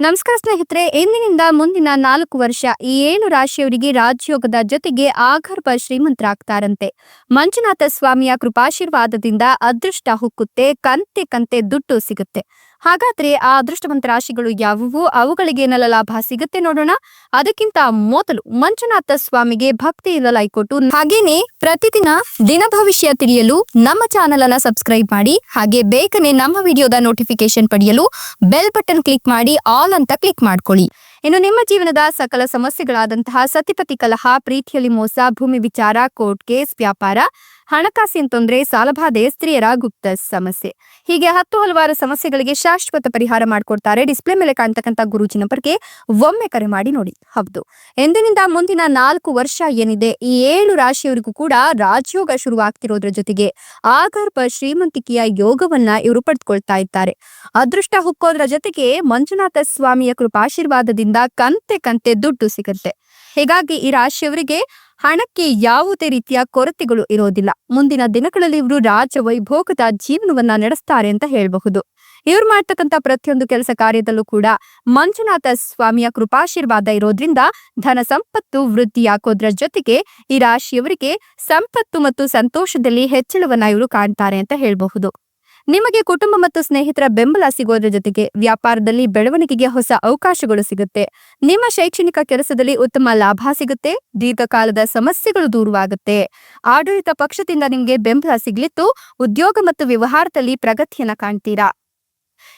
ನಮಸ್ಕಾರ ಸ್ನೇಹಿತರೆ, ಇಂದಿನಿಂದ ಮುಂದಿನ ನಾಲ್ಕು ವರ್ಷ ಈ ಏಳು ರಾಶಿಯವರಿಗೆ ರಾಜಯೋಗದ ಜೊತೆಗೆ ಆಗರ್ಭ ಶ್ರೀಮಂತರಾಗ್ತಾರಂತೆ. ಮಂಜುನಾಥ ಸ್ವಾಮಿಯ ಕೃಪಾಶೀರ್ವಾದದಿಂದ ಅದೃಷ್ಟ ಹುಕ್ಕುತ್ತೆ, ಕಂತೆ ಕಂತೆ ದುಡ್ಡು ಸಿಗುತ್ತೆ. ಹಾಗಾದ್ರೆ ಆ ಅದೃಷ್ಟವಂತ ರಾಶಿಗಳು ಯಾವುವು? ಅವುಗಳಿಗೆ ಏನೆಲ್ಲ ಲಾಭ ಸಿಗುತ್ತೆ ನೋಡೋಣ. ಅದಕ್ಕಿಂತ ಮೊದಲು ಮಂಜುನಾಥ ಸ್ವಾಮಿಗೆ ಭಕ್ತಿಯಿಂದ ಲೈಕ್ ಕೊಟ್ಟು ಹಾಗೇನೆ ಪ್ರತಿದಿನ ದಿನ ಭವಿಷ್ಯ ತಿಳಿಯಲು ನಮ್ಮ ಚಾನೆಲ್ ಅನ್ನ ಸಬ್ಸ್ಕ್ರೈಬ್ ಮಾಡಿ, ಹಾಗೆ ಬೇಗನೆ ನಮ್ಮ ವಿಡಿಯೋದ ನೋಟಿಫಿಕೇಶನ್ ಪಡೆಯಲು ಬೆಲ್ ಬಟನ್ ಕ್ಲಿಕ್ ಮಾಡಿ, ಆಲ್ ಅಂತ ಕ್ಲಿಕ್ ಮಾಡ್ಕೊಳ್ಳಿ. ಇನ್ನು ನಿಮ್ಮ ಜೀವನದ ಸಕಲ ಸಮಸ್ಯೆಗಳಾದಂತಹ ಸತಿಪತಿ ಕಲಹ, ಪ್ರೀತಿಯಲ್ಲಿ ಮೋಸ, ಭೂಮಿ ವಿಚಾರ, ಕೋರ್ಟ್ ಕೇಸ್, ವ್ಯಾಪಾರ ಹಣಕಾಸಿನ ತೊಂದರೆ, ಸಾಲಬಾಧೆ, ಸ್ತ್ರೀಯರ ಗುಪ್ತ ಸಮಸ್ಯೆ. ಹೀಗೆ ಹತ್ತು ಹಲವಾರು ಸಮಸ್ಯೆಗಳಿಗೆ ಶಾಶ್ವತ ಪರಿಹಾರ ಮಾಡಿಕೊಡ್ತಾರೆ ಡಿಸ್ಪ್ಲೇ ಮೇಲೆ ಕಾಣ್ತಕ್ಕಂಥ ಗುರುಜಿ ನಂಬರ್ಗೆ ಒಮ್ಮೆ ಕರೆ ಮಾಡಿ ನೋಡಿ. ಹೌದು. ಎಂದಿನಿಂದ ಮುಂದಿನ ನಾಲ್ಕು ವರ್ಷ ಏನಿದೆ, ಈ ಏಳು ರಾಶಿಯವರಿಗೂ ಕೂಡ ರಾಜಯೋಗ ಶುರುವಾಗ್ತಿರೋದ್ರ ಜೊತೆಗೆ ಆಗರ್ಭ ಶ್ರೀಮಂತಿಕೆಯ ಯೋಗವನ್ನ ಇವರು ಪಡೆದುಕೊಳ್ತಾ ಇದ್ದಾರೆ. ಅದೃಷ್ಟ ಹುಕ್ಕೋದ್ರ ಜೊತೆಗೆ ಮಂಜುನಾಥ ಸ್ವಾಮಿಯ ಕೃಪಾಶೀರ್ವಾದದಿಂದ ಕಂತೆ ಕಂತೆ ದುಡ್ಡು ಸಿಗುತ್ತೆ. ಹೀಗಾಗಿ ಈ ರಾಶಿಯವರಿಗೆ ಹಣಕ್ಕೆ ಯಾವುದೇ ರೀತಿಯ ಕೊರತೆಗಳು ಇರೋದಿಲ್ಲ. ಮುಂದಿನ ದಿನಗಳಲ್ಲಿ ಇವರು ರಾಜ ವೈಭೋಗದ ಜೀವನವನ್ನ ನಡೆಸ್ತಾರೆ ಅಂತ ಹೇಳಬಹುದು. ಇವ್ರು ಮಾಡ್ತಕ್ಕಂಥ ಪ್ರತಿಯೊಂದು ಕೆಲಸ ಕಾರ್ಯದಲ್ಲೂ ಕೂಡ ಮಂಜುನಾಥ ಸ್ವಾಮಿಯ ಕೃಪಾಶೀರ್ವಾದ ಇರೋದ್ರಿಂದ ಧನ ಸಂಪತ್ತು ವೃದ್ಧಿಯಾಗೋದ್ರ ಜೊತೆಗೆ ಈ ರಾಶಿಯವರಿಗೆ ಸಂಪತ್ತು ಮತ್ತು ಸಂತೋಷದಲ್ಲಿ ಹೆಚ್ಚಳವನ್ನ ಇವರು ಕಾಣ್ತಾರೆ ಅಂತ ಹೇಳಬಹುದು. ನಿಮಗೆ ಕುಟುಂಬ ಮತ್ತು ಸ್ನೇಹಿತರ ಬೆಂಬಲ ಸಿಗೋದ್ರ ಜೊತೆಗೆ ವ್ಯಾಪಾರದಲ್ಲಿ ಬೆಳವಣಿಗೆಗೆ ಹೊಸ ಅವಕಾಶಗಳು ಸಿಗುತ್ತೆ. ನಿಮ್ಮ ಶೈಕ್ಷಣಿಕ ಕೆಲಸದಲ್ಲಿ ಉತ್ತಮ ಲಾಭ ಸಿಗುತ್ತೆ. ದೀರ್ಘಕಾಲದ ಸಮಸ್ಯೆಗಳು ದೂರವಾಗುತ್ತೆ. ಆಡಳಿತ ಪಕ್ಷದಿಂದ ನಿಮಗೆ ಬೆಂಬಲ ಸಿಗ್ಲಿತ್ತು ಉದ್ಯೋಗ ಮತ್ತು ವ್ಯವಹಾರದಲ್ಲಿ ಪ್ರಗತಿಯನ್ನ ಕಾಣ್ತೀರಾ?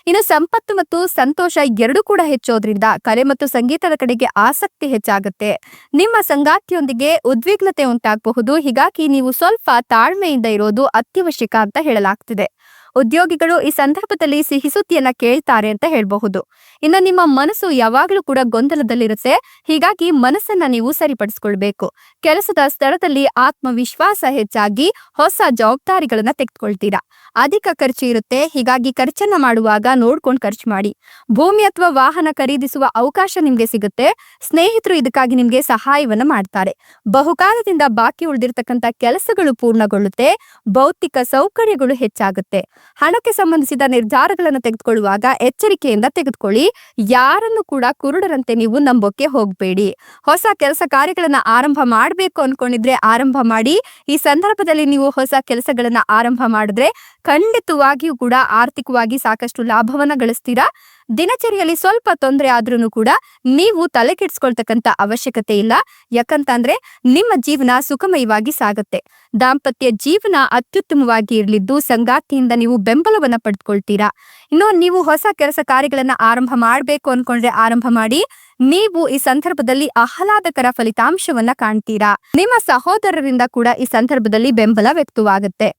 ಇನ್ನು ಸಂಪತ್ತು ಮತ್ತು ಸಂತೋಷ ಎರಡೂ ಕೂಡ ಹೆಚ್ಚೋದ್ರಿಂದ ಕಲೆ ಮತ್ತು ಸಂಗೀತದ ಕಡೆಗೆ ಆಸಕ್ತಿ ಹೆಚ್ಚಾಗುತ್ತೆ. ನಿಮ್ಮ ಸಂಗಾತಿಯೊಂದಿಗೆ ಉದ್ವಿಗ್ನತೆ ಉಂಟಾಗಬಹುದು. ಹೀಗಾಗಿ ನೀವು ಸ್ವಲ್ಪ ತಾಳ್ಮೆಯಿಂದ ಇರೋದು ಅತ್ಯವಶ್ಯಕ ಅಂತ ಹೇಳಲಾಗ್ತಿದೆ. ಉದ್ಯೋಗಿಗಳು ಈ ಸಂದರ್ಭದಲ್ಲಿ ಸಿಹಿ ಸುದ್ದಿಯನ್ನ ಕೇಳ್ತಾರೆ ಅಂತ ಹೇಳಬಹುದು. ಇನ್ನು ನಿಮ್ಮ ಮನಸ್ಸು ಯಾವಾಗಲೂ ಕೂಡ ಗೊಂದಲದಲ್ಲಿರುತ್ತೆ. ಹೀಗಾಗಿ ಮನಸ್ಸನ್ನ ನೀವು ಸರಿಪಡಿಸ್ಕೊಳ್ಬೇಕು. ಕೆಲಸದ ಸ್ಥಳದಲ್ಲಿ ಆತ್ಮವಿಶ್ವಾಸ ಹೆಚ್ಚಾಗಿ ಹೊಸ ಜವಾಬ್ದಾರಿಗಳನ್ನ ತೆಗೆದುಕೊಳ್ತೀರಾ. ಅಧಿಕ ಖರ್ಚು ಇರುತ್ತೆ. ಹೀಗಾಗಿ ಖರ್ಚನ್ನ ಮಾಡುವಾಗ ನೋಡ್ಕೊಂಡು ಖರ್ಚು ಮಾಡಿ. ಭೂಮಿ ಅಥವಾ ವಾಹನ ಖರೀದಿಸುವ ಅವಕಾಶ ನಿಮ್ಗೆ ಸಿಗುತ್ತೆ. ಸ್ನೇಹಿತರು ಇದಕ್ಕಾಗಿ ನಿಮ್ಗೆ ಸಹಾಯವನ್ನ ಮಾಡ್ತಾರೆ. ಬಹುಕಾಲದಿಂದ ಬಾಕಿ ಉಳಿದಿರ್ತಕ್ಕಂಥ ಕೆಲಸಗಳು ಪೂರ್ಣಗೊಳ್ಳುತ್ತೆ. ಭೌತಿಕ ಸೌಕರ್ಯಗಳು ಹೆಚ್ಚಾಗುತ್ತೆ. ಹಣಕ್ಕೆ ಸಂಬಂಧಿಸಿದ ನಿರ್ಧಾರಗಳನ್ನು ತೆಗೆದುಕೊಳ್ಳುವಾಗ ಎಚ್ಚರಿಕೆಯಿಂದ ತೆಗೆದುಕೊಳ್ಳಿ. ಯಾರನ್ನು ಕೂಡ ಕುರುಡರಂತೆ ನೀವು ನಂಬೋಕೆ ಹೋಗಬೇಡಿ. ಹೊಸ ಕೆಲಸ ಕಾರ್ಯಗಳನ್ನ ಆರಂಭ ಮಾಡಬೇಕು ಅನ್ಕೊಂಡಿದ್ರೆ ಆರಂಭ ಮಾಡಿ. ಈ ಸಂದರ್ಭದಲ್ಲಿ ನೀವು ಹೊಸ ಕೆಲಸಗಳನ್ನ ಆರಂಭ ಮಾಡಿದ್ರೆ ಖಂಡಿತವಾಗಿಯೂ ಕೂಡ ಆರ್ಥಿಕವಾಗಿ ಸಾಕಷ್ಟು ಲಾಭವನ್ನ ಗಳಿಸ್ತೀರಾ? ದಿನಚರಿಯಲ್ಲಿ ಸ್ವಲ್ಪ ತೊಂದರೆ ಆದ್ರೂ ಕೂಡ ನೀವು ತಲೆ ಕೆಡಿಸ್ಕೊಳ್ತಕ್ಕಂತ ಅವಶ್ಯಕತೆ ಇಲ್ಲ. ಯಾಕಂತಂದ್ರೆ ನಿಮ್ಮ ಜೀವನ ಸುಖಮಯವಾಗಿ ಸಾಗುತ್ತೆ. ದಾಂಪತ್ಯ ಜೀವನ ಅತ್ಯುತ್ತಮವಾಗಿ ಇರಲಿದ್ದು ಸಂಗಾತಿಯಿಂದ ನೀವು ಬೆಂಬಲವನ್ನ ಪಡೆದುಕೊಳ್ತೀರಾ ಇನ್ನು ನೀವು ಹೊಸ ಕೆಲಸ ಕಾರ್ಯಗಳನ್ನ ಆರಂಭ ಮಾಡಬೇಕು ಅನ್ಕೊಂಡ್ರೆ ಆರಂಭ ಮಾಡಿ ನೀವು ಈ ಸಂದರ್ಭದಲ್ಲಿ ಆಹ್ಲಾದಕರ ಫಲಿತಾಂಶವನ್ನ ಕಾಣ್ತೀರಾ. ನಿಮ್ಮ ಸಹೋದರರಿಂದ ಕೂಡ ಈ ಸಂದರ್ಭದಲ್ಲಿ ಬೆಂಬಲ ವ್ಯಕ್ತವಾಗುತ್ತೆ.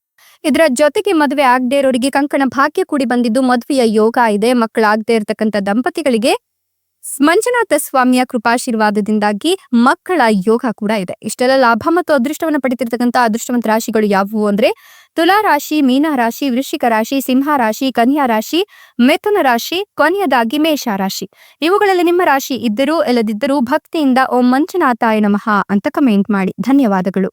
ಇದರ ಜೊತೆಗೆ ಮದುವೆ ಆಗದೆ ಇರೋರಿಗೆ ಕಂಕಣ ಭಾಗ್ಯ ಕೂಡಿ ಬಂದಿದ್ದು ಮದುವೆಯ ಯೋಗ ಇದೆ. ಮಕ್ಕಳಾಗದೆ ಇರತಕ್ಕಂಥ ದಂಪತಿಗಳಿಗೆ ಮಂಜುನಾಥ ಸ್ವಾಮಿಯ ಕೃಪಾಶೀರ್ವಾದದಿಂದಾಗಿ ಮಕ್ಕಳ ಯೋಗ ಕೂಡ ಇದೆ. ಇಷ್ಟೆಲ್ಲ ಲಾಭ ಮತ್ತು ಅದೃಷ್ಟವನ್ನು ಪಡಿತಿರ್ತಕ್ಕಂಥ ಅದೃಷ್ಟವಂತ ರಾಶಿಗಳು ಯಾವುವು ಅಂದ್ರೆ ತುಲಾ ರಾಶಿ, ಮೀನ ರಾಶಿ, ವೃಶ್ಚಿಕ ರಾಶಿ, ಸಿಂಹ ರಾಶಿ, ಕನ್ಯಾ ರಾಶಿ, ಮಿಥುನ ರಾಶಿ, ಕೊನೆಯದಾಗಿ ಮೇಷ ರಾಶಿ. ಇವುಗಳಲ್ಲಿ ನಿಮ್ಮ ರಾಶಿ ಇದ್ದರೂ, ಇಲ್ಲದಿದ್ದರೂ ಭಕ್ತಿಯಿಂದ ಓಂ ಮಂಜುನಾಥಾಯ ನಮಃ ಅಂತ ಕಮೆಂಟ್ ಮಾಡಿ. ಧನ್ಯವಾದಗಳು.